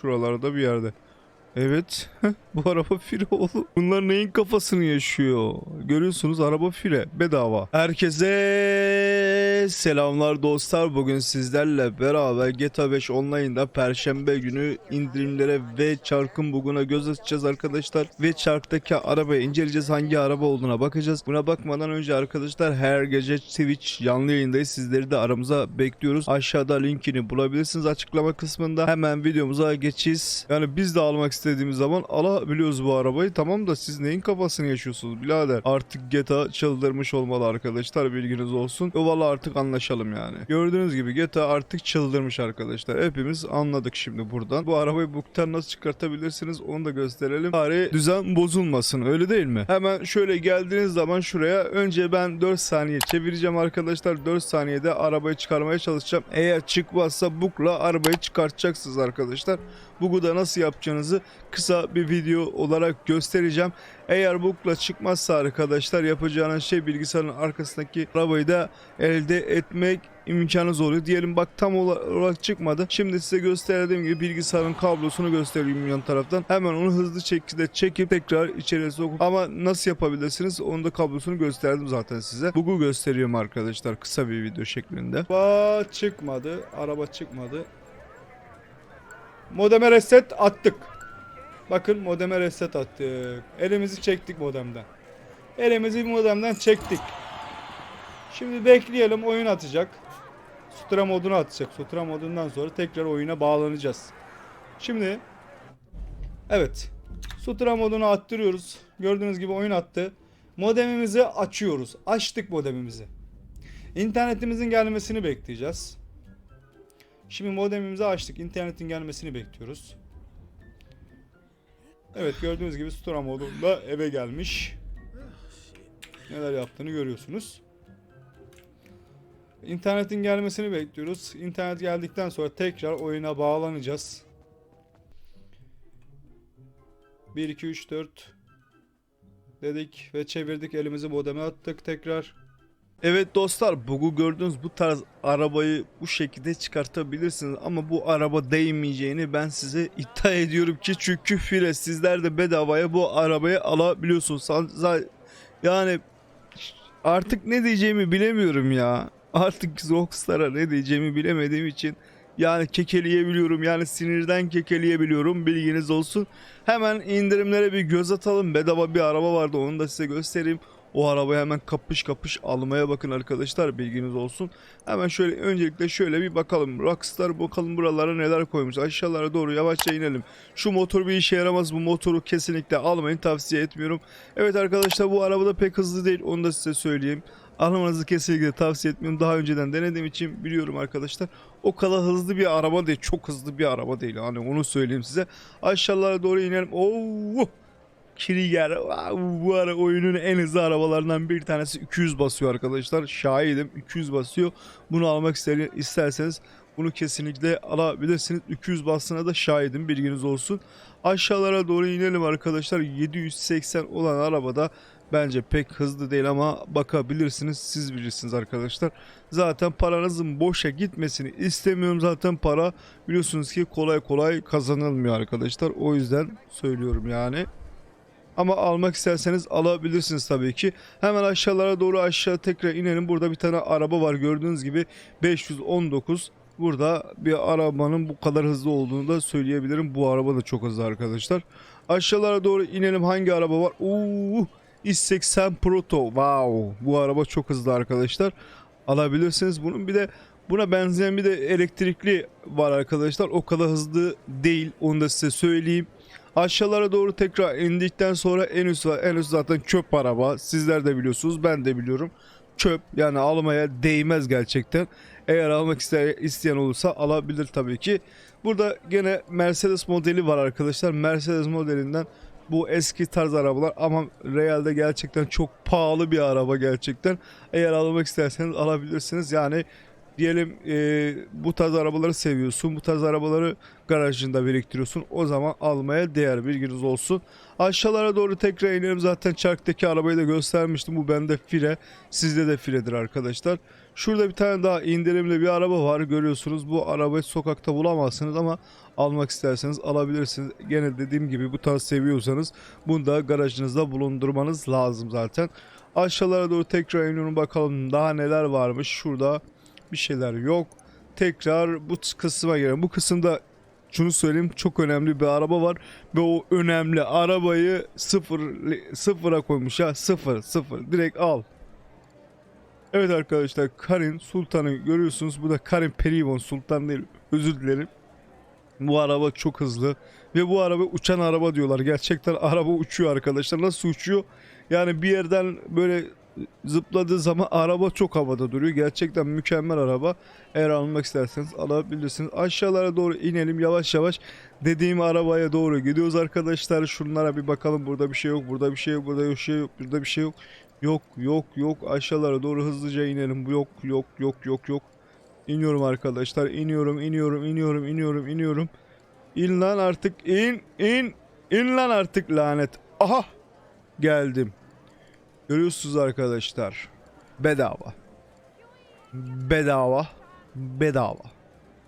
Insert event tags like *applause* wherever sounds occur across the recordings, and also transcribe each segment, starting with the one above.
Şuralarda bir yerde. Evet. *laughs* Bu araba file oğlum. Bunlar neyin kafasını yaşıyor? Görüyorsunuz araba file. Bedava. Herkese selamlar dostlar. Bugün sizlerle beraber GTA 5 Online'da Perşembe günü indirimlere ve çarkın buguna göz atacağız arkadaşlar. Ve çarktaki arabayı inceleyeceğiz. Hangi araba olduğuna bakacağız. Buna bakmadan önce arkadaşlar her gece Twitch canlı yayındayız. Sizleri de aramıza bekliyoruz. Aşağıda linkini bulabilirsiniz açıklama kısmında. Hemen videomuza geçeceğiz. Yani biz de almak istediğimiz zaman alabiliyoruz bu arabayı. Tamam da siz neyin kafasını yaşıyorsunuz birader? Artık GTA çıldırmış olmalı arkadaşlar bilginiz olsun. O valla artık anlaşalım yani. Gördüğünüz gibi GTA artık çıldırmış arkadaşlar. Hepimiz anladık şimdi buradan. Bu arabayı buktan nasıl çıkartabilirsiniz onu da gösterelim. Bari düzen bozulmasın öyle değil mi? Hemen şöyle geldiğiniz zaman şuraya önce ben 4 saniye çevireceğim arkadaşlar. 4 saniyede arabayı çıkarmaya çalışacağım. Eğer çıkmazsa bukla arabayı çıkartacaksınız arkadaşlar. Bug'u da nasıl yapacağınızı kısa bir video olarak göstereceğim. Eğer bukla çıkmazsa arkadaşlar yapacağınız şey bilgisayarın arkasındaki arabayı da elde etmek imkanınız oluyor. Diyelim bak tam olarak çıkmadı. Şimdi size gösterdiğim gibi bilgisayarın kablosunu göstereyim yan taraftan. Hemen onu hızlı şekilde çekip tekrar içeriye sokup ama nasıl yapabilirsiniz? Onun da kablosunu gösterdim zaten size. Bug'u gösteriyorum arkadaşlar kısa bir video şeklinde. Araba çıkmadı. Araba çıkmadı. Modeme reset attık. Bakın modeme reset attık. Elimizi çektik modemden. Elimizi modemden çektik. Şimdi bekleyelim oyun atacak. Sutra modunu atacak. Sutra modundan sonra tekrar oyuna bağlanacağız. Şimdi Evet. Sutra modunu attırıyoruz. Gördüğünüz gibi oyun attı. Modemimizi açıyoruz. Açtık modemimizi. İnternetimizin gelmesini bekleyeceğiz. Şimdi modemimizi açtık. İnternetin gelmesini bekliyoruz. Evet gördüğünüz gibi Stora modunda eve gelmiş. Neler yaptığını görüyorsunuz. İnternetin gelmesini bekliyoruz. İnternet geldikten sonra tekrar oyuna bağlanacağız. 1 2 3 4 dedik ve çevirdik elimizi modeme attık tekrar. Evet dostlar bugün gördüğünüz bu tarz arabayı bu şekilde çıkartabilirsiniz ama bu araba değmeyeceğini ben size iddia ediyorum ki çünkü file sizler de bedavaya bu arabayı alabiliyorsunuz. Yani artık ne diyeceğimi bilemiyorum ya. Artık Rockstar'a ne diyeceğimi bilemediğim için yani kekeleyebiliyorum yani sinirden kekeleyebiliyorum bilginiz olsun. Hemen indirimlere bir göz atalım. Bedava bir araba vardı onu da size göstereyim. O arabayı hemen kapış kapış almaya bakın arkadaşlar bilginiz olsun. Hemen şöyle öncelikle şöyle bir bakalım. Rockstar bakalım buralara neler koymuş. Aşağılara doğru yavaşça inelim. Şu motor bir işe yaramaz. Bu motoru kesinlikle almayın tavsiye etmiyorum. Evet arkadaşlar bu araba da pek hızlı değil. Onu da size söyleyeyim. Almanızı kesinlikle tavsiye etmiyorum. Daha önceden denediğim için biliyorum arkadaşlar. O kadar hızlı bir araba değil. Çok hızlı bir araba değil. Hani onu söyleyeyim size. Aşağılara doğru inelim. Oo! Krieger bu ara oyunun en hızlı arabalarından bir tanesi 200 basıyor arkadaşlar. Şahidim 200 basıyor. Bunu almak ister, isterseniz bunu kesinlikle alabilirsiniz. 200 bastığına da şahidim bilginiz olsun. Aşağılara doğru inelim arkadaşlar. 780 olan arabada bence pek hızlı değil ama bakabilirsiniz. Siz bilirsiniz arkadaşlar. Zaten paranızın boşa gitmesini istemiyorum. Zaten para biliyorsunuz ki kolay kolay kazanılmıyor arkadaşlar. O yüzden söylüyorum yani. Ama almak isterseniz alabilirsiniz tabii ki. Hemen aşağılara doğru aşağı tekrar inelim. Burada bir tane araba var gördüğünüz gibi 519. Burada bir arabanın bu kadar hızlı olduğunu da söyleyebilirim. Bu araba da çok hızlı arkadaşlar. Aşağılara doğru inelim. Hangi araba var? Oo, X80 Proto. Wow. Bu araba çok hızlı arkadaşlar. Alabilirsiniz. Bunun bir de buna benzeyen bir de elektrikli var arkadaşlar. O kadar hızlı değil. Onu da size söyleyeyim. Aşağılara doğru tekrar indikten sonra en üst var. En üst zaten çöp araba. Sizler de biliyorsunuz. Ben de biliyorum. Çöp yani almaya değmez gerçekten. Eğer almak isteyen, olursa alabilir tabii ki. Burada gene Mercedes modeli var arkadaşlar. Mercedes modelinden bu eski tarz arabalar ama realde gerçekten çok pahalı bir araba gerçekten. Eğer almak isterseniz alabilirsiniz. Yani diyelim e, bu tarz arabaları seviyorsun. Bu tarz arabaları garajında biriktiriyorsun. O zaman almaya değer bilginiz olsun. Aşağılara doğru tekrar inelim. Zaten çarktaki arabayı da göstermiştim. Bu bende fire. Sizde de firedir arkadaşlar. Şurada bir tane daha indirimli bir araba var görüyorsunuz. Bu arabayı sokakta bulamazsınız ama almak isterseniz alabilirsiniz. Gene dediğim gibi bu tarz seviyorsanız bunu da garajınızda bulundurmanız lazım zaten. Aşağılara doğru tekrar iniyorum bakalım daha neler varmış. Şurada bir şeyler yok. Tekrar bu kısma gelelim. Bu kısımda şunu söyleyeyim çok önemli bir araba var ve o önemli arabayı sıfır sıfıra koymuş ya sıfır sıfır direkt al. Evet arkadaşlar Karin Sultan'ı görüyorsunuz. Bu da Karin Perivon Sultan değil özür dilerim. Bu araba çok hızlı ve bu araba uçan araba diyorlar. Gerçekten araba uçuyor arkadaşlar. Nasıl uçuyor? Yani bir yerden böyle zıpladığı zaman araba çok havada duruyor. Gerçekten mükemmel araba. Eğer almak isterseniz alabilirsiniz. Aşağılara doğru inelim yavaş yavaş. Dediğim arabaya doğru gidiyoruz arkadaşlar. Şunlara bir bakalım. Burada bir şey yok. Burada bir şey yok. Burada bir şey yok. Burada bir şey yok. Yok yok yok. Aşağılara doğru hızlıca inelim. Bu Yok yok yok yok yok. İniyorum arkadaşlar. İniyorum iniyorum iniyorum iniyorum iniyorum. İn lan artık in in in lan artık lanet. Aha geldim. Görüyorsunuz arkadaşlar. Bedava. Bedava. Bedava.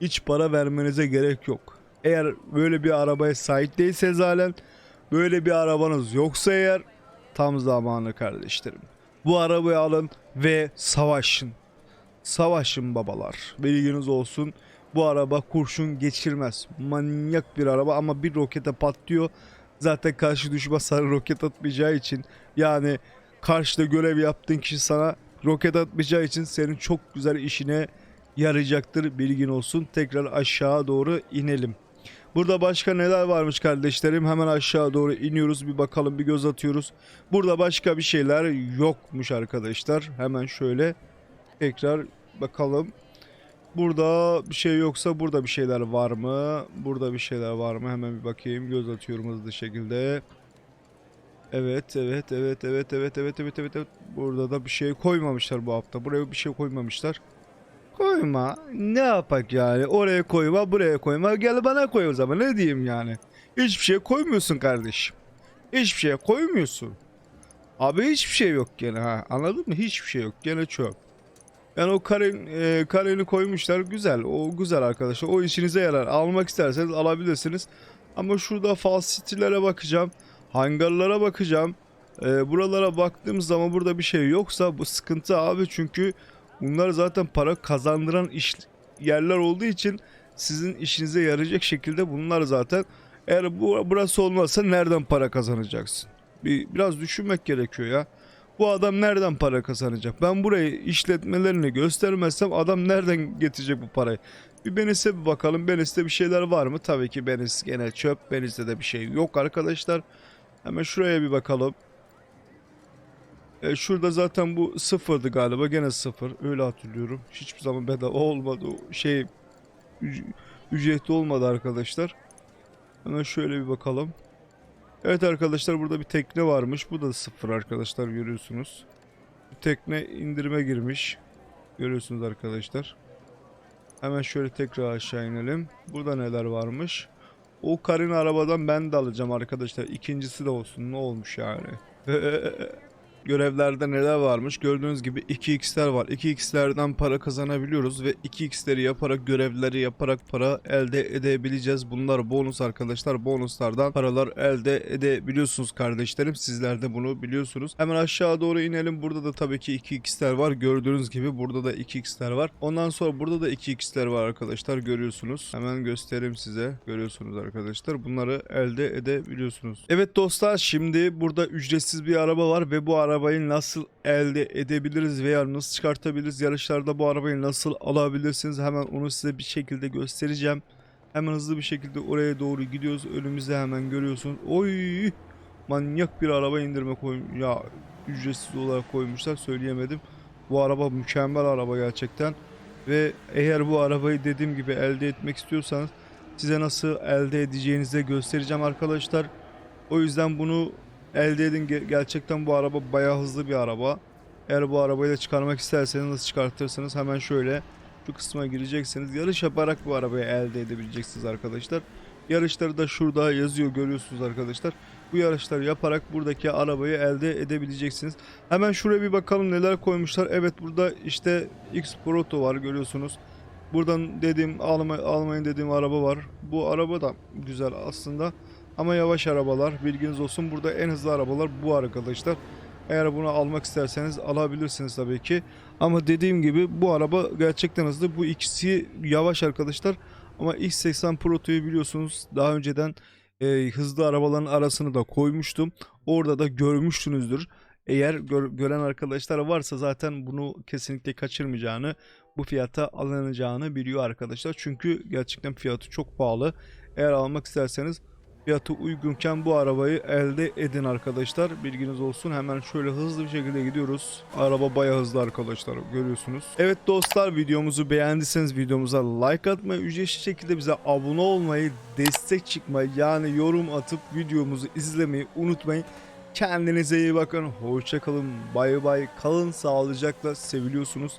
Hiç para vermenize gerek yok. Eğer böyle bir arabaya sahip değilseniz halen böyle bir arabanız yoksa eğer tam zamanı kardeşlerim. Bu arabayı alın ve savaşın. Savaşın babalar. Bilginiz olsun. Bu araba kurşun geçirmez. Manyak bir araba ama bir rokete patlıyor. Zaten karşı düşman sana roket atmayacağı için yani karşıda görev yaptığın kişi sana roket atmayacağı için senin çok güzel işine yarayacaktır bilgin olsun. Tekrar aşağı doğru inelim. Burada başka neler varmış kardeşlerim? Hemen aşağı doğru iniyoruz. Bir bakalım, bir göz atıyoruz. Burada başka bir şeyler yokmuş arkadaşlar. Hemen şöyle tekrar bakalım. Burada bir şey yoksa burada bir şeyler var mı? Burada bir şeyler var mı? Hemen bir bakayım. Göz atıyorum hızlı şekilde. Evet, evet, evet, evet, evet, evet, evet, evet, evet. Burada da bir şey koymamışlar bu hafta. Buraya bir şey koymamışlar. Koyma. Ne yapak yani? Oraya koyma, buraya koyma. Gel bana koy o zaman. Ne diyeyim yani? Hiçbir şey koymuyorsun kardeşim. Hiçbir şey koymuyorsun. Abi hiçbir şey yok gene ha. Anladın mı? Hiçbir şey yok. Gene çöp. Yani o karen, e, kareni koymuşlar. Güzel. O güzel arkadaşlar. O işinize yarar. Almak isterseniz alabilirsiniz. Ama şurada falsitilere bakacağım. Hangarlara bakacağım. E, buralara baktığım zaman burada bir şey yoksa bu sıkıntı abi. Çünkü bunlar zaten para kazandıran iş yerler olduğu için sizin işinize yarayacak şekilde bunlar zaten. Eğer bu burası olmazsa nereden para kazanacaksın? Bir biraz düşünmek gerekiyor ya. Bu adam nereden para kazanacak? Ben burayı işletmelerini göstermezsem adam nereden getirecek bu parayı? Bir Benis'e bir bakalım. Benis'te bir şeyler var mı? Tabii ki Benis gene çöp. Benis'te de bir şey yok arkadaşlar. Hemen şuraya bir bakalım. E, şurada zaten bu sıfırdı galiba. Gene sıfır. Öyle hatırlıyorum. Hiçbir zaman bedava olmadı. Şey üc- ücretli olmadı arkadaşlar. Hemen şöyle bir bakalım. Evet arkadaşlar burada bir tekne varmış. Bu da sıfır arkadaşlar görüyorsunuz. Bir tekne indirime girmiş. Görüyorsunuz arkadaşlar. Hemen şöyle tekrar aşağı inelim. Burada neler varmış? O karın arabadan ben de alacağım arkadaşlar. İkincisi de olsun. Ne olmuş yani? *laughs* Görevlerde neler varmış? Gördüğünüz gibi 2x'ler var. 2x'lerden para kazanabiliyoruz ve 2x'leri yaparak görevleri yaparak para elde edebileceğiz. Bunlar bonus arkadaşlar. Bonuslardan paralar elde edebiliyorsunuz kardeşlerim. Sizler de bunu biliyorsunuz. Hemen aşağı doğru inelim. Burada da tabii ki 2x'ler var. Gördüğünüz gibi burada da 2x'ler var. Ondan sonra burada da 2x'ler var arkadaşlar. Görüyorsunuz. Hemen göstereyim size. Görüyorsunuz arkadaşlar. Bunları elde edebiliyorsunuz. Evet dostlar şimdi burada ücretsiz bir araba var ve bu arabayı nasıl elde edebiliriz veya nasıl çıkartabiliriz? Yarışlarda bu arabayı nasıl alabilirsiniz? Hemen onu size bir şekilde göstereceğim. Hemen hızlı bir şekilde oraya doğru gidiyoruz. Önümüzde hemen görüyorsunuz. Oy! Manyak bir araba indirme koy ya ücretsiz olarak koymuşlar söyleyemedim. Bu araba mükemmel araba gerçekten. Ve eğer bu arabayı dediğim gibi elde etmek istiyorsanız size nasıl elde edeceğinizi de göstereceğim arkadaşlar. O yüzden bunu elde edin. Ge- Gerçekten bu araba bayağı hızlı bir araba. Eğer bu arabayı da çıkarmak isterseniz nasıl çıkartırsınız hemen şöyle şu kısma gireceksiniz. Yarış yaparak bu arabayı elde edebileceksiniz arkadaşlar. Yarışları da şurada yazıyor görüyorsunuz arkadaşlar. Bu yarışları yaparak buradaki arabayı elde edebileceksiniz. Hemen şuraya bir bakalım neler koymuşlar. Evet burada işte X Proto var görüyorsunuz. Buradan dediğim alma, almayın dediğim araba var. Bu araba da güzel aslında. Ama yavaş arabalar bilginiz olsun. Burada en hızlı arabalar bu arkadaşlar. Eğer bunu almak isterseniz alabilirsiniz tabii ki. Ama dediğim gibi bu araba gerçekten hızlı. Bu ikisi yavaş arkadaşlar. Ama X80 Proto'yu biliyorsunuz daha önceden e, hızlı arabaların arasını da koymuştum. Orada da görmüşsünüzdür. Eğer gör- gören arkadaşlar varsa zaten bunu kesinlikle kaçırmayacağını, bu fiyata alınacağını biliyor arkadaşlar. Çünkü gerçekten fiyatı çok pahalı. Eğer almak isterseniz fiyatı uygunken bu arabayı elde edin arkadaşlar. Bilginiz olsun. Hemen şöyle hızlı bir şekilde gidiyoruz. Araba bayağı hızlı arkadaşlar görüyorsunuz. Evet dostlar videomuzu beğendiyseniz videomuza like atmayı, ücretsiz şekilde bize abone olmayı, destek çıkmayı yani yorum atıp videomuzu izlemeyi unutmayın. Kendinize iyi bakın. Hoşçakalın. Bay bay. Kalın sağlıcakla. Seviliyorsunuz.